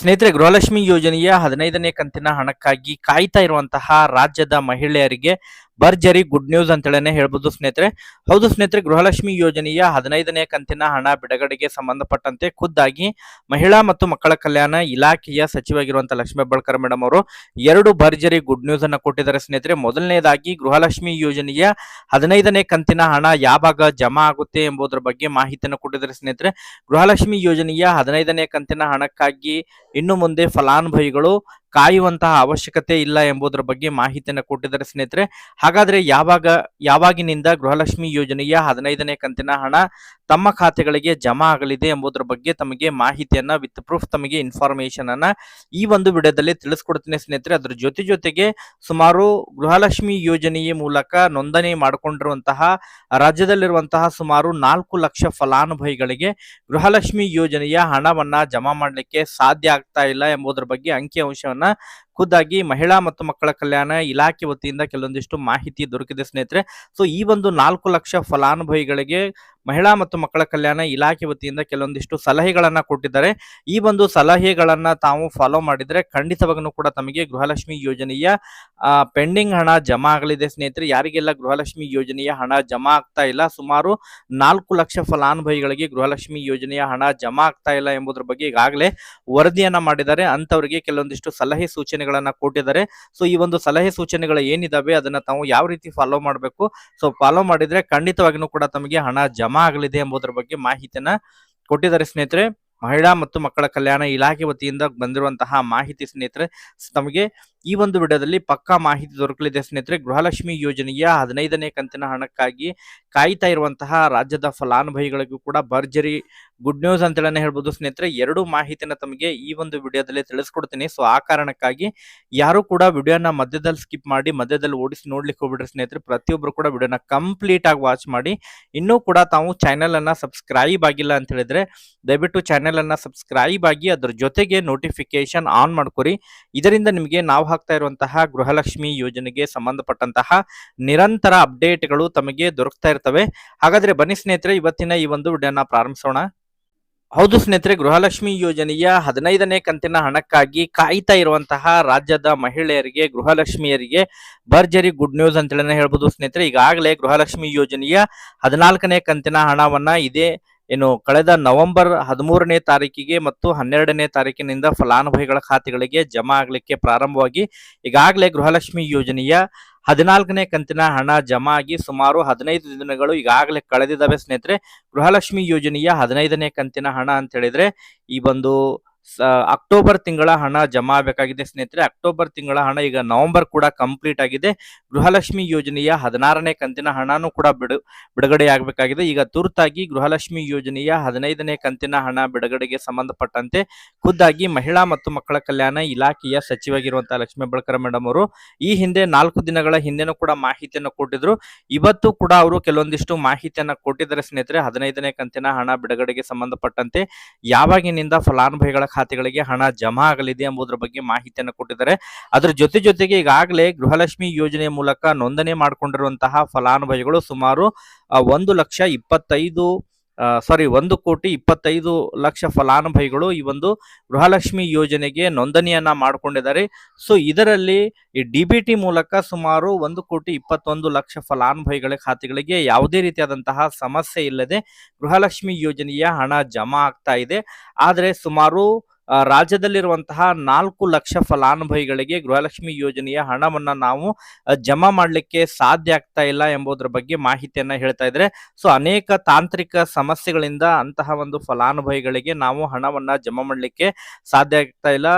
ಸ್ನೇಹಿತರೆ ಗೃಹಲಕ್ಷ್ಮಿ ಯೋಜನೆಯ ಹದಿನೈದನೇ ಕಂತಿನ ಹಣಕ್ಕಾಗಿ ಕಾಯ್ತಾ ಇರುವಂತಹ ರಾಜ್ಯದ ಮಹಿಳೆಯರಿಗೆ ಭರ್ಜರಿ ಗುಡ್ ನ್ಯೂಸ್ ಅಂತೇಳನೆ ಹೇಳ್ಬೋದು ಸ್ನೇಹಿತರೆ. ಹೌದು ಸ್ನೇಹಿತರೆ, ಗೃಹಲಕ್ಷ್ಮಿ ಯೋಜನೆಯ ಹದಿನೈದನೇ ಕಂತಿನ ಹಣ ಬಿಡುಗಡೆಗೆ ಸಂಬಂಧಪಟ್ಟಂತೆ ಖುದ್ದಾಗಿ ಮಹಿಳಾ ಮತ್ತು ಮಕ್ಕಳ ಕಲ್ಯಾಣ ಇಲಾಖೆಯ ಸಚಿವಾಗಿರುವಂತಹ ಲಕ್ಷ್ಮೀ ಬಳ್ಕರ್ ಮೇಡಮ್ ಅವರು ಎರಡು ಭರ್ಜರಿ ಗುಡ್ ನ್ಯೂಸ್ ಅನ್ನ ಕೊಟ್ಟಿದ್ದಾರೆ ಸ್ನೇಹಿತರೆ. ಮೊದಲನೇದಾಗಿ ಗೃಹಲಕ್ಷ್ಮಿ ಯೋಜನೆಯ ಹದಿನೈದನೇ ಕಂತಿನ ಹಣ ಯಾವಾಗ ಜಮಾ ಆಗುತ್ತೆ ಎಂಬುದರ ಬಗ್ಗೆ ಮಾಹಿತಿಯನ್ನು ಕೊಟ್ಟಿದ್ದಾರೆ ಸ್ನೇಹಿತರೆ. ಗೃಹಲಕ್ಷ್ಮಿ ಯೋಜನೆಯ ಹದಿನೈದನೇ ಕಂತಿನ ಹಣಕ್ಕಾಗಿ ಇನ್ನು ಮುಂದೆ ಫಲಾನುಭವಿಗಳು ಕಾಯುವಂತಹ ಅವಶ್ಯಕತೆ ಇಲ್ಲ ಎಂಬುದರ ಬಗ್ಗೆ ಮಾಹಿತಿಯನ್ನು ಕೊಟ್ಟಿದ್ದಾರೆ ಸ್ನೇಹಿತರೆ. ಹಾಗಾದ್ರೆ ಯಾವಾಗ, ಯಾವಾಗಿನಿಂದ ಗೃಹಲಕ್ಷ್ಮಿ ಯೋಜನೆಯ ಹದಿನೈದನೇ ಕಂತಿನ ಹಣ ತಮ್ಮ ಖಾತೆಗಳಿಗೆ ಜಮಾ ಆಗಲಿದೆ ಎಂಬುದರ ಬಗ್ಗೆ ತಮಗೆ ಮಾಹಿತಿಯನ್ನ ವಿತ್ ಪ್ರೂಫ್ ತಮಗೆ ಇನ್ಫಾರ್ಮೇಶನ್ ಅನ್ನ ಈ ಒಂದು ವಿಡಿಯೋದಲ್ಲಿ ತಿಳಿಸ್ಕೊಡ್ತೀನಿ ಸ್ನೇಹಿತರೆ. ಅದ್ರ ಜೊತೆ ಜೊತೆಗೆ ಸುಮಾರು ಗೃಹಲಕ್ಷ್ಮಿ ಯೋಜನೆಯ ಮೂಲಕ ನೋಂದಣಿ ಮಾಡಿಕೊಂಡಿರುವಂತಹ, ರಾಜ್ಯದಲ್ಲಿರುವಂತಹ ಸುಮಾರು ನಾಲ್ಕು ಲಕ್ಷ ಫಲಾನುಭವಿಗಳಿಗೆ ಗೃಹಲಕ್ಷ್ಮಿ ಯೋಜನೆಯ ಹಣವನ್ನ ಜಮಾ ಮಾಡಲಿಕ್ಕೆ ಸಾಧ್ಯ ಆಗ್ತಾ ಇಲ್ಲ ಎಂಬುದರ ಬಗ್ಗೆ ಅಂಕಿಅಂಶವನ್ನ ಖುದ್ದಾಗಿ ಮಹಿಳಾ ಮತ್ತು ಮಕ್ಕಳ ಕಲ್ಯಾಣ ಇಲಾಖೆ ವತಿಯಿಂದ ಕೆಲವೊಂದಿಷ್ಟು ಮಾಹಿತಿ ದೊರಕಿದೆ ಸ್ನೇಹಿತರೆ. ಸೊ ಈ ಒಂದು ನಾಲ್ಕು ಲಕ್ಷ ಫಲಾನುಭವಿಗಳಿಗೆ ಮಹಿಳಾ ಮತ್ತು ಮಕ್ಕಳ ಕಲ್ಯಾಣ ಇಲಾಖೆ ವತಿಯಿಂದ ಕೆಲವೊಂದಿಷ್ಟು ಸಲಹೆಗಳನ್ನ ಕೊಟ್ಟಿದ್ದಾರೆ. ಈ ಒಂದು ಸಲಹೆಗಳನ್ನ ತಾವು ಫಾಲೋ ಮಾಡಿದ್ರೆ ಖಂಡಿತವಾಗೂ ಕೂಡ ತಮಗೆ ಗೃಹಲಕ್ಷ್ಮಿ ಯೋಜನೆಯ ಪೆಂಡಿಂಗ್ ಹಣ ಜಮಾ ಆಗಲಿದೆ ಸ್ನೇಹಿತರೆ. ಯಾರಿಗೆಲ್ಲ ಗೃಹಲಕ್ಷ್ಮಿ ಯೋಜನೆಯ ಹಣ ಜಮಾ ಆಗ್ತಾ ಇಲ್ಲ, ಸುಮಾರು ನಾಲ್ಕು ಲಕ್ಷ ಫಲಾನುಭವಿಗಳಿಗೆ ಗೃಹಲಕ್ಷ್ಮಿ ಯೋಜನೆಯ ಹಣ ಜಮಾ ಆಗ್ತಾ ಇಲ್ಲ ಎಂಬುದರ ಬಗ್ಗೆ ಈಗಾಗಲೇ ವರದಿಯನ್ನ ಮಾಡಿದ್ದಾರೆ. ಅಂತವರಿಗೆ ಕೆಲವೊಂದಿಷ್ಟು ಸಲಹೆ ಸೂಚನೆಗಳನ್ನ ಕೊಟ್ಟಿದ್ದಾರೆ. ಸೊ ಈ ಒಂದು ಸಲಹೆ ಸೂಚನೆಗಳು ಏನಿದಾವೆ, ಅದನ್ನ ತಾವು ಯಾವ ರೀತಿ ಫಾಲೋ ಮಾಡಬೇಕು? ಸೊ ಫಾಲೋ ಮಾಡಿದ್ರೆ ಖಂಡಿತವಾಗಿಯೂ ಕೂಡ ತಮಗೆ ಹಣ ಜಮಾ ಆಗಲಿದೆ ಎಂಬುದರ ಬಗ್ಗೆ ಮಾಹಿತಿಯನ್ನ ಕೊಟ್ಟಿದ್ದಾರೆ ಸ್ನೇಹಿತರೆ. ಮಹಿಳಾ ಮತ್ತು ಮಕ್ಕಳ ಕಲ್ಯಾಣ ಇಲಾಖೆ ವತಿಯಿಂದ ಬಂದಿರುವಂತಹ ಮಾಹಿತಿ ಸ್ನೇಹಿತರೆ, ತಮಗೆ ಈ ಒಂದು ವಿಡಿಯೋದಲ್ಲಿ ಪಕ್ಕಾ ಮಾಹಿತಿ ದೊರಕಲಿದೆ ಸ್ನೇಹಿತರೆ, ಗೃಹಲಕ್ಷ್ಮಿ ಯೋಜನೆಯ ಹದಿನೈದನೇ ಕಂತಿನ ಹಣಕ್ಕಾಗಿ ಕಾಯ್ತಾ ಇರುವಂತಹ ರಾಜ್ಯದ ಫಲಾನುಭವಿಗಳಿಗೂ ಕೂಡ ಭರ್ಜರಿ ಗುಡ್ ನ್ಯೂಸ್ ಅಂತೇಳಿ ಹೇಳ್ಬೋದು ಸ್ನೇಹಿತರೆ. ಎರಡು ಮಾಹಿತಿನ ತಮಗೆ ಈ ಒಂದು ವಿಡಿಯೋದಲ್ಲಿ ತಿಳಿಸ್ಕೊಡ್ತೀನಿ. ಸೊ ಆ ಕಾರಣಕ್ಕಾಗಿ ಯಾರು ಕೂಡ ವಿಡಿಯೋನ ಮಧ್ಯದಲ್ಲಿ ಸ್ಕಿಪ್ ಮಾಡಿ, ಮಧ್ಯದಲ್ಲಿ ಓಡಿಸಿ ನೋಡ್ಲಿಕ್ಕೆ ಹೋಗ್ಬಿಡ್ರಿ ಸ್ನೇಹಿತರೆ. ಪ್ರತಿಯೊಬ್ಬರು ಕೂಡ ವಿಡಿಯೋನ ಕಂಪ್ಲೀಟ್ ಆಗಿ ವಾಚ್ ಮಾಡಿ. ಇನ್ನೂ ಕೂಡ ತಾವು ಚಾನೆಲ್ ಅನ್ನ ಸಬ್ಸ್ಕ್ರೈಬ್ ಆಗಿಲ್ಲ ಅಂತ ಹೇಳಿದ್ರೆ, ದಯವಿಟ್ಟು ಚಾನೆಲ್ ಅನ್ನ ಸಬ್ಸ್ಕ್ರೈಬ್ ಆಗಿ ಅದ್ರ ಜೊತೆಗೆ ನೋಟಿಫಿಕೇಶನ್ ಆನ್ ಮಾಡ್ಕೊರಿ. ಇದರಿಂದ ನಿಮಗೆ ನಾವು ಹಾಕ್ತಾ ಇರುವಂತಹ ಗೃಹಲಕ್ಷ್ಮಿ ಯೋಜನೆಗೆ ಸಂಬಂಧಪಟ್ಟಂತಹ ನಿರಂತರ ಅಪ್ಡೇಟ್ಗಳು ತಮಗೆ ದೊರಕ್ತಾ ಇರ್ತವೆ. ಹಾಗಾದ್ರೆ ಬನ್ನಿ ಸ್ನೇಹಿತರೆ, ಇವತ್ತಿನ ಈ ಒಂದು ವಿಡಿಯೋನ ಪ್ರಾರಂಭಿಸೋಣ. ಹೌದು ಸ್ನೇಹಿತರೆ, ಗೃಹಲಕ್ಷ್ಮಿ ಯೋಜನೆಯ ಹದಿನೈದನೇ ಕಂತಿನ ಹಣಕ್ಕಾಗಿ ಕಾಯ್ತಾ ಇರುವಂತಹ ರಾಜ್ಯದ ಮಹಿಳೆಯರಿಗೆ, ಗೃಹಲಕ್ಷ್ಮಿಯರಿಗೆ ಭರ್ಜರಿ ಗುಡ್ ನ್ಯೂಸ್ ಅಂತೇಳಿ ಹೇಳ್ಬೋದು ಸ್ನೇಹಿತರೆ. ಈಗಾಗಲೇ ಗೃಹಲಕ್ಷ್ಮಿ ಯೋಜನೆಯ ಹದಿನಾಲ್ಕನೇ ಕಂತಿನ ಹಣವನ್ನ ಇದೇ ಏನು ಕಳೆದ ನವೆಂಬರ್ ಹದಿಮೂರನೇ ತಾರೀಕಿಗೆ ಮತ್ತು ಹನ್ನೆರಡನೇ ತಾರೀಕಿನಿಂದ ಫಲಾನುಭವಿಗಳ ಖಾತೆಗಳಿಗೆ ಜಮಾ ಆಗಲಿಕ್ಕೆ ಪ್ರಾರಂಭವಾಗಿ ಈಗಾಗಲೇ ಗೃಹಲಕ್ಷ್ಮಿ ಯೋಜನೆಯ ಹದಿನಾಲ್ಕನೇ ಕಂತಿನ ಹಣ ಜಮಾ ಆಗಿ ಸುಮಾರು ಹದಿನೈದು ದಿನಗಳು ಈಗಾಗಲೇ ಕಳೆದಿದ್ದಾವೆ ಸ್ನೇಹಿತರೆ. ಗೃಹಲಕ್ಷ್ಮಿ ಯೋಜನೆಯ ಹದಿನೈದನೇ ಕಂತಿನ ಹಣ ಅಂತ ಹೇಳಿದ್ರೆ ಈ ಒಂದು ಅಕ್ಟೋಬರ್ ತಿಂಗಳ ಹಣ ಜಮಾ ಆಗಬೇಕಾಗಿದೆ. ಸ್ನೇಹಿತರೆ, ಅಕ್ಟೋಬರ್ ತಿಂಗಳ ಹಣ ಈಗ ನವೆಂಬರ್ ಕೂಡ ಕಂಪ್ಲೀಟ್ ಆಗಿದೆ. ಗೃಹಲಕ್ಷ್ಮಿ ಯೋಜನೆಯ ಹದಿನಾರನೇ ಕಂತಿನ ಹಣನೂ ಕೂಡ ಬಿಡು, ಬಿಡುಗಡೆ ಆಗಬೇಕಾಗಿದೆ. ಈಗ ತುರ್ತಾಗಿ ಗೃಹಲಕ್ಷ್ಮಿ ಯೋಜನೆಯ ಹದಿನೈದನೇ ಕಂತಿನ ಹಣ ಬಿಡುಗಡೆಗೆ ಸಂಬಂಧಪಟ್ಟಂತೆ ಖುದ್ದಾಗಿ ಮಹಿಳಾ ಮತ್ತು ಮಕ್ಕಳ ಕಲ್ಯಾಣ ಇಲಾಖೆಯ ಸಚಿವಾಗಿರುವಂತಹ ಲಕ್ಷ್ಮೀ ಬಳಕರ ಮೇಡಮ್ ಅವರು ಈ ಹಿಂದೆ ನಾಲ್ಕು ದಿನಗಳ ಹಿಂದೆನೂ ಕೂಡ ಮಾಹಿತಿಯನ್ನು ಕೊಟ್ಟಿದ್ರು. ಇವತ್ತು ಕೂಡ ಅವರು ಕೆಲವೊಂದಿಷ್ಟು ಮಾಹಿತಿಯನ್ನು ಕೊಟ್ಟಿದ್ದಾರೆ ಸ್ನೇಹಿತರೆ. ಹದಿನೈದನೇ ಕಂತಿನ ಹಣ ಬಿಡುಗಡೆಗೆ ಸಂಬಂಧಪಟ್ಟಂತೆ ಯಾವಾಗಿನಿಂದ ಫಲಾನುಭವಿಗಳ ಖಾತೆಗಳಿಗೆ ಹಣ ಜಮಾ ಆಗಲಿದೆ ಎಂಬುದರ ಬಗ್ಗೆ ಮಾಹಿತಿಯನ್ನು ಕೊಟ್ಟಿದ್ದಾರೆ. ಅದರ ಜೊತೆ ಜೊತೆಗೆ ಈಗಾಗಲೇ ಗೃಹಲಕ್ಷ್ಮಿ ಯೋಜನೆ ಮೂಲಕ ನೋಂದಣಿ ಮಾಡಿಕೊಂಡಿರುವಂತಹ ಫಲಾನುಭವಿಗಳು ಸುಮಾರು ಒಂದು ಲಕ್ಷ ಇಪ್ಪತ್ತೈದು ಸಾರಿ ಒಂದು ಕೋಟಿ ಇಪ್ಪತ್ತೈದು ಲಕ್ಷ ಫಲಾನುಭವಿಗಳು ಈ ಒಂದು ಗೃಹಲಕ್ಷ್ಮಿ ಯೋಜನೆಗೆ ನೋಂದಣಿಯನ್ನ ಮಾಡಿಕೊಂಡಿದ್ದಾರೆ. ಸೊ ಇದರಲ್ಲಿ ಈ ಡಿ ಬಿ ಟಿ ಮೂಲಕ ಸುಮಾರು ಒಂದು ಕೋಟಿ ಇಪ್ಪತ್ತೊಂದು ಲಕ್ಷ ಫಲಾನುಭವಿಗಳ ಖಾತೆಗಳಿಗೆ ಯಾವುದೇ ರೀತಿಯಾದಂತಹ ಸಮಸ್ಯೆ ಇಲ್ಲದೆ ಗೃಹಲಕ್ಷ್ಮಿ ಯೋಜನೆಯ ಹಣ ಜಮಾ ಆಗ್ತಾ ಇದೆ. ಆದರೆ ಸುಮಾರು ರಾಜ್ಯದಲ್ಲಿರುವಂತಹ ನಾಲ್ಕು ಲಕ್ಷ ಫಲಾನುಭವಿಗಳಿಗೆ ಗೃಹಲಕ್ಷ್ಮಿ ಯೋಜನೆಯ ಹಣವನ್ನ ನಾವು ಜಮಾ ಮಾಡಲಿಕ್ಕೆ ಸಾಧ್ಯ ಆಗ್ತಾ ಇಲ್ಲ ಎಂಬುದರ ಬಗ್ಗೆ ಮಾಹಿತಿಯನ್ನ ಹೇಳ್ತಾ ಇದ್ರೆ, ಸೊ ಅನೇಕ ತಾಂತ್ರಿಕ ಸಮಸ್ಯೆಗಳಿಂದ ಅಂತಹ ಒಂದು ಫಲಾನುಭವಿಗಳಿಗೆ ನಾವು ಹಣವನ್ನ ಜಮಾ ಮಾಡಲಿಕ್ಕೆ ಸಾಧ್ಯ ಆಗ್ತಾ ಇಲ್ಲ.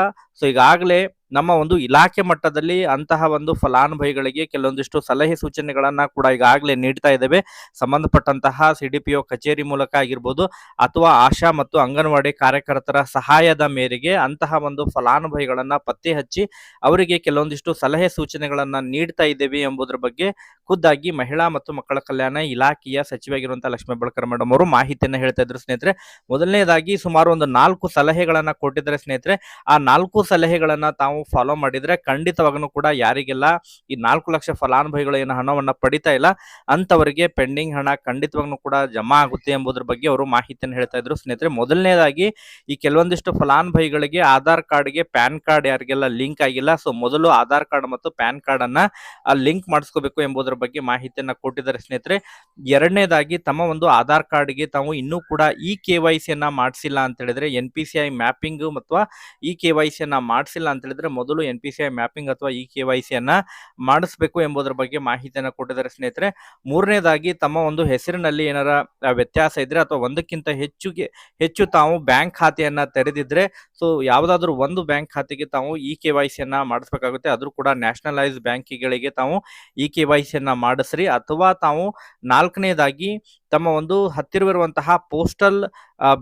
ಸೊ ಈಗಾಗಲೇ ನಮ್ಮ ಒಂದು ಇಲಾಖೆ ಮಟ್ಟದಲ್ಲಿ ಅಂತಹ ಒಂದು ಫಲಾನುಭವಿಗಳಿಗೆ ಕೆಲವೊಂದಿಷ್ಟು ಸಲಹೆ ಸೂಚನೆಗಳನ್ನ ಕೂಡ ಈಗಾಗಲೇ ನೀಡ್ತಾ ಇದ್ದೇವೆ. ಸಂಬಂಧಪಟ್ಟಂತಹ ಸಿ ಡಿ ಪಿ ಒ ಕಚೇರಿ ಮೂಲಕ ಆಗಿರ್ಬೋದು ಅಥವಾ ಆಶಾ ಮತ್ತು ಅಂಗನವಾಡಿ ಕಾರ್ಯಕರ್ತರ ಸಹಾಯದ ಮೇರೆಗೆ ಅಂತಹ ಒಂದು ಫಲಾನುಭವಿಗಳನ್ನ ಪತ್ತೆ ಹಚ್ಚಿ ಅವರಿಗೆ ಕೆಲವೊಂದಿಷ್ಟು ಸಲಹೆ ಸೂಚನೆಗಳನ್ನ ನೀಡ್ತಾ ಇದ್ದೇವೆ ಎಂಬುದರ ಬಗ್ಗೆ ಖುದ್ದಾಗಿ ಮಹಿಳಾ ಮತ್ತು ಮಕ್ಕಳ ಕಲ್ಯಾಣ ಇಲಾಖೆಯ ಸಚಿವಾಗಿರುವಂತಹ ಲಕ್ಷ್ಮೀ ಬಳ್ಕರ್ ಮೇಡಮ್ ಅವರು ಮಾಹಿತಿಯನ್ನು ಹೇಳ್ತಾ ಇದ್ರು ಸ್ನೇಹಿತರೆ. ಮೊದಲನೇದಾಗಿ ಸುಮಾರು ಒಂದು ನಾಲ್ಕು ಸಲಹೆಗಳನ್ನ ಕೊಟ್ಟಿದ್ದಾರೆ ಸ್ನೇಹಿತರೆ. ಆ ನಾಲ್ಕು ಸಲಹೆಗಳನ್ನ ತಾವು ಫಾಲೋ ಮಾಡಿದ್ರೆ ಖಂಡಿತವಾಗೂ ಕೂಡ ಯಾರಿಗೆಲ್ಲ ಈ ನಾಲ್ಕು ಲಕ್ಷ ಫಲಾನುಭವಿಗಳು ಏನು ಹಣವನ್ನ ಪಡಿತಾ ಇಲ್ಲ ಅಂತವರಿಗೆ ಪೆಂಡಿಂಗ್ ಹಣ ಖಂಡಿತವಾಗ್ನೂ ಕೂಡ ಜಮಾ ಆಗುತ್ತೆ ಎಂಬುದ್ರ ಬಗ್ಗೆ ಅವರು ಮಾಹಿತಿಯನ್ನು ಹೇಳ್ತಾ ಇದ್ರು. ಸ್ನೇಹಿತರೆ, ಮೊದಲನೇದಾಗಿ ಈ ಕೆಲವೊಂದಿಷ್ಟು ಫಲಾನುಭವಿಗಳಿಗೆ ಆಧಾರ್ ಕಾರ್ಡ್ಗೆ ಪ್ಯಾನ್ ಕಾರ್ಡ್ ಯಾರಿಗೆಲ್ಲ ಲಿಂಕ್ ಆಗಿಲ್ಲ, ಸೊ ಮೊದಲು ಆಧಾರ್ ಕಾರ್ಡ್ ಮತ್ತು ಪ್ಯಾನ್ ಕಾರ್ಡ್ ಅನ್ನ ಲಿಂಕ್ ಮಾಡಿಸ್ಕೋಬೇಕು ಎಂಬುದರ ಬಗ್ಗೆ ಮಾಹಿತಿಯನ್ನ ಕೊಟ್ಟಿದ್ದಾರೆ ಸ್ನೇಹಿತರೆ. ಎರಡನೇದಾಗಿ ತಮ್ಮ ಒಂದು ಆಧಾರ್ ಕಾರ್ಡ್ಗೆ ತಾವು ಇನ್ನೂ ಕೂಡ ಇ ಕೆ ವೈ ಸಿಯನ್ನ ಮಾಡಿಸಿಲ್ಲ ಅಂತ ಹೇಳಿದ್ರೆ, N P C I mapping ಅಥವಾ ಇ ಕೆ ವೈ ಸಿಯನ್ನ ಮಾಡಿಸಿಲ್ಲ ಅಂತ ಹೇಳಿದ್ರೆ ಮೊದಲು N P C I mapping ಅಥವಾ ಇ ಕೆ ವೈ ಸಿಯನ್ನ ಮಾಡಿಸ್ಬೇಕು ಎಂಬುದರ ಬಗ್ಗೆ ಮಾಹಿತಿಯನ್ನು ಕೊಟ್ಟಿದ್ದಾರೆ ಸ್ನೇಹಿತರೆ. ಮೂರನೇದಾಗಿ ತಮ್ಮ ಒಂದು ಹೆಸರಿನಲ್ಲಿ ಏನಾರ ವ್ಯತ್ಯಾಸ ಇದ್ರೆ ಅಥವಾ ಒಂದಕ್ಕಿಂತ ಹೆಚ್ಚುಗೆ, ಹೆಚ್ಚು ತಾವು ಬ್ಯಾಂಕ್ ಖಾತೆಯನ್ನ ತೆರೆದಿದ್ರೆ, ಸೊ ಯಾವುದಾದ್ರೂ ಒಂದು ಬ್ಯಾಂಕ್ ಖಾತೆಗೆ ತಾವು ಇ ಕೆ ವೈ ಮಾಡಿಸ್ಬೇಕಾಗುತ್ತೆ. ಆದ್ರೂ ಕೂಡ ನ್ಯಾಷನಲೈಸ್ ಬ್ಯಾಂಕಿಗಳಿಗೆ ತಾವು ಇ ಕೆ ವೈ ಮಾಡಿಸ್ರಿ. ಅಥವಾ ತಾವು ನಾಲ್ಕನೇದಾಗಿ ತಮ್ಮ ಒಂದು ಹತ್ತಿರವಿರುವಂತಹ ಪೋಸ್ಟಲ್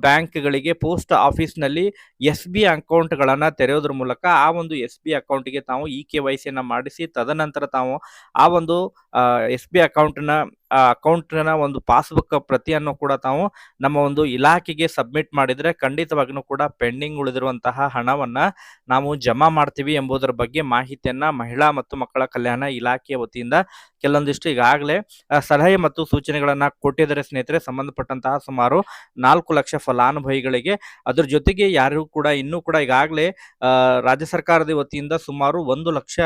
ಬ್ಯಾಂಕ್ಗಳಿಗೆ ಪೋಸ್ಟ್ ಆಫೀಸ್ನಲ್ಲಿ ಎಸ್ ಬಿ ಅಕೌಂಟ್ಗಳನ್ನು ತೆರೆಯೋದ್ರ ಮೂಲಕ ಆ ಒಂದು ಎಸ್ ಬಿ ಅಕೌಂಟ್ಗೆ ತಾವು ಇ ಕೆ ವೈ ಸಿಯನ್ನು ಮಾಡಿಸಿ ತದನಂತರ ತಾವು ಆ ಒಂದು ಎಸ್ ಬಿ ಅಕೌಂಟ್ನ ಅಕೌಂಟ್ನ ಒಂದು ಪಾಸ್ಬುಕ್ ಪ್ರತಿಯನ್ನು ಕೂಡ ತಾವು ನಮ್ಮ ಒಂದು ಇಲಾಖೆಗೆ ಸಬ್ಮಿಟ್ ಮಾಡಿದ್ರೆ ಖಂಡಿತವಾಗಿಯೂ ಕೂಡ ಪೆಂಡಿಂಗ್ ಉಳಿದಿರುವಂತಹ ಹಣವನ್ನ ನಾವು ಜಮಾ ಮಾಡ್ತೀವಿ ಎಂಬುದರ ಬಗ್ಗೆ ಮಾಹಿತಿಯನ್ನ ಮಹಿಳಾ ಮತ್ತು ಮಕ್ಕಳ ಕಲ್ಯಾಣ ಇಲಾಖೆಯ ವತಿಯಿಂದ ಕೆಲವೊಂದಿಷ್ಟು ಈಗಾಗಲೇ ಸಲಹೆ ಮತ್ತು ಸೂಚನೆಗಳನ್ನ ಕೊಟ್ಟಿದ್ದಾರೆ ಸ್ನೇಹಿತರೆ. ಸಂಬಂಧಪಟ್ಟಂತಹ ಸುಮಾರು ನಾಲ್ಕು ಲಕ್ಷ ಫಲಾನುಭವಿಗಳಿಗೆ ಅದ್ರ ಜೊತೆಗೆ ಯಾರಿಗೂ ಕೂಡ ಇನ್ನೂ ಕೂಡ ಈಗಾಗಲೇ ರಾಜ್ಯ ಸರ್ಕಾರದ ವತಿಯಿಂದ ಸುಮಾರು ಒಂದು ಲಕ್ಷ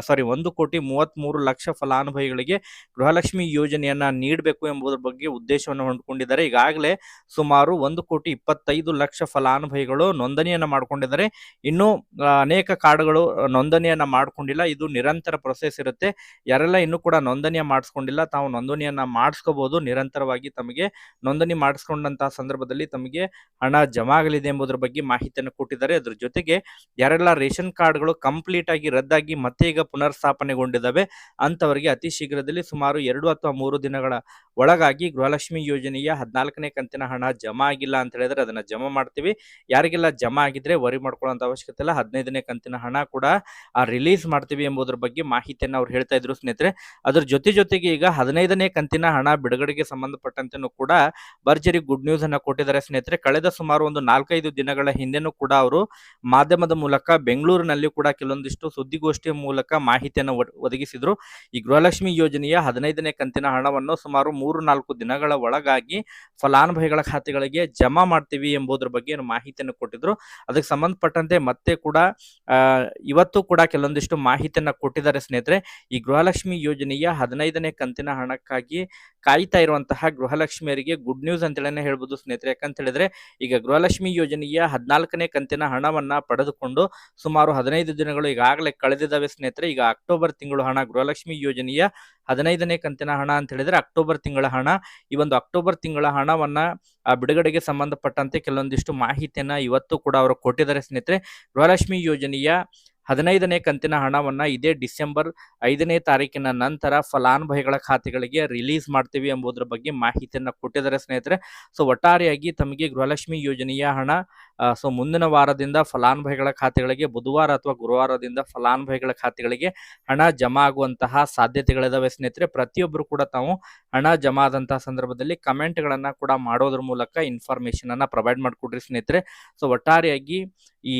ಸಾರಿ ಒಂದು ಕೋಟಿ ಮೂವತ್ತ್ ಲಕ್ಷ ಫಲಾನುಭವಿಗಳಿಗೆ ಗೃಹಲಕ್ಷ್ಮಿ ಯೋಜನೆಯನ್ನ ನೀಡಬೇಕು ಎಂಬುದರ ಬಗ್ಗೆ ಉದ್ದೇಶವನ್ನು ಹೊಂದಿಕೊಂಡಿದ್ದಾರೆ. ಈಗಾಗಲೇ ಸುಮಾರು ಒಂದು ಕೋಟಿ ಇಪ್ಪತ್ತೈದು ಲಕ್ಷ ಫಲಾನುಭವಿಗಳು ನೋಂದಣಿಯನ್ನ ಮಾಡಿಕೊಂಡಿದ್ದಾರೆ. ಇನ್ನು ಅನೇಕ ಕಾರ್ಡ್ಗಳು ನೋಂದಣಿಯನ್ನ ಮಾಡ್ಕೊಂಡಿಲ್ಲ. ಇದು ನಿರಂತರ ಪ್ರೊಸೆಸ್ ಇರುತ್ತೆ. ಯಾರೆಲ್ಲ ಇನ್ನೂ ಕೂಡ ನೋಂದಣಿಯ ಮಾಡಿಸ್ಕೊಂಡಿಲ್ಲ, ತಾವು ನೋಂದಣಿಯನ್ನ ಮಾಡಿಸ್ಕೋಬಹುದು ನಿರಂತರವಾಗಿ ತಮಗೆ ನೋಂದಣಿ ಮಾಡಿಸ್ಕೊಂಡಂತಹ ಸಂದರ್ಭದಲ್ಲಿ ತಮಗೆ ಹಣ ಜಮಾ ಆಗಲಿದೆ ಎಂಬುದರ ಬಗ್ಗೆ ಮಾಹಿತಿಯನ್ನು ಕೊಟ್ಟಿದ್ದಾರೆ. ಅದ್ರ ಜೊತೆಗೆ ಯಾರೆಲ್ಲ ರೇಷನ್ ಕಾರ್ಡ್ಗಳು ಕಂಪ್ಲೀಟ್ ಆಗಿ ರದ್ದಾಗಿ ಮತ್ತೆ ಈಗ ಪುನರ್ ಸ್ಥಾಪನೆಗೊಂಡಿದ್ದಾವೆ ಅಂತವರಿಗೆ ಅತಿ ಶೀಘ್ರದಲ್ಲಿ ಸುಮಾರು ಎರಡು ಅಥವಾ ಮೂರು ದಿನಗಳ ಒಳಗಾಗಿ ಗೃಹಲಕ್ಷ್ಮಿ ಯೋಜನೆಯ ಹದಿನಾಲ್ಕನೇ ಕಂತಿನ ಹಣ ಜಮಾ ಆಗಿಲ್ಲ ಅಂತ ಹೇಳಿದ್ರೆ ಅದನ್ನ ಜಮಾ ಮಾಡ್ತೀವಿ. ಯಾರಿಗೆಲ್ಲ ಜಮಾ ಆಗಿದ್ರೆ ವರಿ ಮಾಡ್ಕೊಳ್ಳೋಂಥ ಅವಶ್ಯಕತೆ ಇಲ್ಲ. ಹದಿನೈದನೇ ಕಂತಿನ ಹಣ ಕೂಡ ರಿಲೀಸ್ ಮಾಡ್ತೀವಿ ಎಂಬುದರ ಬಗ್ಗೆ ಮಾಹಿತಿಯನ್ನು ಅವ್ರು ಹೇಳ್ತಾ ಇದ್ರು ಸ್ನೇಹಿತರೆ. ಅದ್ರ ಜೊತೆ ಜೊತೆಗೆ ಈಗ ಹದಿನೈದನೇ ಕಂತಿನ ಹಣ ಬಿಡುಗಡೆಗೆ ಸಂಬಂಧಪಟ್ಟಂತೆನೂ ಕೂಡ ಭರ್ಜರಿ ಗುಡ್ ನ್ಯೂಸ್ ಅನ್ನ ಕೊಟ್ಟಿದ್ದಾರೆ ಸ್ನೇಹಿತರೆ. ಕಳೆದ ಸುಮಾರು ಒಂದು ನಾಲ್ಕೈದು ದಿನಗಳ ಹಿಂದೆನೂ ಕೂಡ ಅವರು ಮಾಧ್ಯಮದ ಮೂಲಕ ಬೆಂಗಳೂರಿನಲ್ಲಿ ಕೂಡ ಕೆಲವೊಂದಿಷ್ಟು ಸುದ್ದಿಗೋಷ್ಠಿಯ ಮೂಲಕ ಮಾಹಿತಿಯನ್ನು ಒದ- ಒದಗಿಸಿದ್ರು. ಈ ಗೃಹಲಕ್ಷ್ಮಿ ಯೋಜನೆಯ ಹದಿನೈದನೇ ಕಂತಿನ ಹಣವನ್ನು ಸುಮಾರು ಮೂರು ನಾಲ್ಕು ದಿನಗಳ ಒಳಗಾಗಿ ಫಲಾನುಭವಿಗಳ ಖಾತೆಗಳಿಗೆ ಜಮಾ ಮಾಡ್ತೀವಿ ಎಂಬುದರ ಬಗ್ಗೆ ಏನು ಮಾಹಿತಿಯನ್ನು ಕೊಟ್ಟಿದ್ರು. ಅದಕ್ಕೆ ಸಂಬಂಧಪಟ್ಟಂತೆ ಮತ್ತೆ ಕೂಡ ಇವತ್ತು ಕೂಡ ಕೆಲವೊಂದಿಷ್ಟು ಮಾಹಿತಿಯನ್ನ ಕೊಟ್ಟಿದ್ದಾರೆ ಸ್ನೇಹಿತರೆ. ಈ ಗೃಹಲಕ್ಷ್ಮಿ ಯೋಜನೆಯ ಹದಿನೈದನೇ ಕಂತಿನ ಹಣಕ್ಕಾಗಿ ಕಾಯ್ತಾ ಇರುವಂತಹ ಗೃಹಲಕ್ಷ್ಮಿಯರಿಗೆ ಗುಡ್ ನ್ಯೂಸ್ ಅಂತೇಳಿ ಹೇಳ್ಬೋದು ಸ್ನೇಹಿತರೆ. ಯಾಕಂತ ಹೇಳಿದ್ರೆ ಈಗ ಗೃಹಲಕ್ಷ್ಮಿ ಯೋಜನೆಯ ಹದಿನಾಲ್ಕನೇ ಕಂತಿನ ಹಣವನ್ನ ಪಡೆದುಕೊಂಡು ಸುಮಾರು ಹದಿನೈದು ದಿನಗಳು ಈಗಾಗಲೇ ಕಳೆದಿದ್ದಾವೆ ಸ್ನೇಹಿತರೆ. ಈಗ ಅಕ್ಟೋಬರ್ ತಿಂಗಳು ಹಣ ಗೃಹಲಕ್ಷ್ಮಿ ಯೋಜನೆಯ ಹದಿನೈದನೇ ಕಂತಿನ ಹಣ ಅಂತ ಹೇಳಿದ್ರೆ ಅಕ್ಟೋಬರ್ ತಿಂಗಳ ಹಣ. ಈ ಒಂದು ಅಕ್ಟೋಬರ್ ತಿಂಗಳ ಹಣವನ್ನ ಆ, ಬಿಡುಗಡೆಗೆ ಸಂಬಂಧಪಟ್ಟಂತೆ ಕೆಲವೊಂದಿಷ್ಟು ಮಾಹಿತಿಯನ್ನ ಇವತ್ತು ಕೂಡ ಅವರು ಕೊಟ್ಟಿದ್ದಾರೆ ಸ್ನೇಹಿತರೆ. ಗೃಹಲಕ್ಷ್ಮಿ ಯೋಜನೆಯ ಹದಿನೈದನೇ ಕಂತಿನ ಹಣವನ್ನ ಇದೇ ಡಿಸೆಂಬರ್ ಐದನೇ ತಾರೀಕಿನ ನಂತರ ಫಲಾನುಭವಿಗಳ ಖಾತೆಗಳಿಗೆ ರಿಲೀಸ್ ಮಾಡ್ತೀವಿ ಎಂಬುದರ ಬಗ್ಗೆ ಮಾಹಿತಿಯನ್ನು ಕೊಟ್ಟಿದ್ದಾರೆ ಸ್ನೇಹಿತರೆ. ಸೊ ಒಟ್ಟಾರೆಯಾಗಿ ತಮಗೆ ಗೃಹಲಕ್ಷ್ಮಿ ಯೋಜನೆಯ ಹಣ ಸೊ ಮುಂದಿನ ವಾರದಿಂದ ಫಲಾನುಭವಿಗಳ ಖಾತೆಗಳಿಗೆ, ಬುಧವಾರ ಅಥವಾ ಗುರುವಾರದಿಂದ ಫಲಾನುಭವಿಗಳ ಖಾತೆಗಳಿಗೆ ಹಣ ಜಮಾ ಆಗುವಂತಹ ಸಾಧ್ಯತೆಗಳಿದಾವೆ ಸ್ನೇಹಿತರೆ. ಪ್ರತಿಯೊಬ್ಬರು ಕೂಡ ತಾವು ಹಣ ಜಮಾ ಆದಂತಹ ಸಂದರ್ಭದಲ್ಲಿ ಕಮೆಂಟ್ಗಳನ್ನು ಕೂಡ ಮಾಡೋದ್ರ ಮೂಲಕ ಇನ್ಫಾರ್ಮೇಶನ್ ಅನ್ನ ಪ್ರೊವೈಡ್ ಮಾಡಿಕೊಡ್ರಿ ಸ್ನೇಹಿತರೆ. ಸೊ ಒಟ್ಟಾರೆಯಾಗಿ ಈ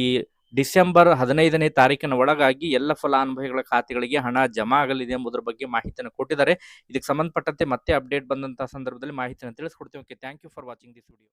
ಡಿಸೆಂಬರ್ ಹದಿನೈದನೇ ತಾರೀಕಿನ ಒಳಗಾಗಿ ಎಲ್ಲ ಫಲಾನುಭವಿಗಳ ಖಾತೆಗಳಿಗೆ ಹಣ ಜಮಾ ಆಗಲಿದೆ ಎಂಬುದರ ಬಗ್ಗೆ ಮಾಹಿತಿಯನ್ನು ಕೊಟ್ಟಿದ್ದಾರೆ. ಇದಕ್ಕೆ ಸಂಬಂಧಪಟ್ಟಂತೆ ಮತ್ತೆ ಅಪ್ಡೇಟ್ ಬಂದಂತಹ ಸಂದರ್ಭದಲ್ಲಿ ಮಾಹಿತಿಯನ್ನು ತಿಳಿಸ್ಕೊಡ್ತೀವಿ. Okay thank you for watching this video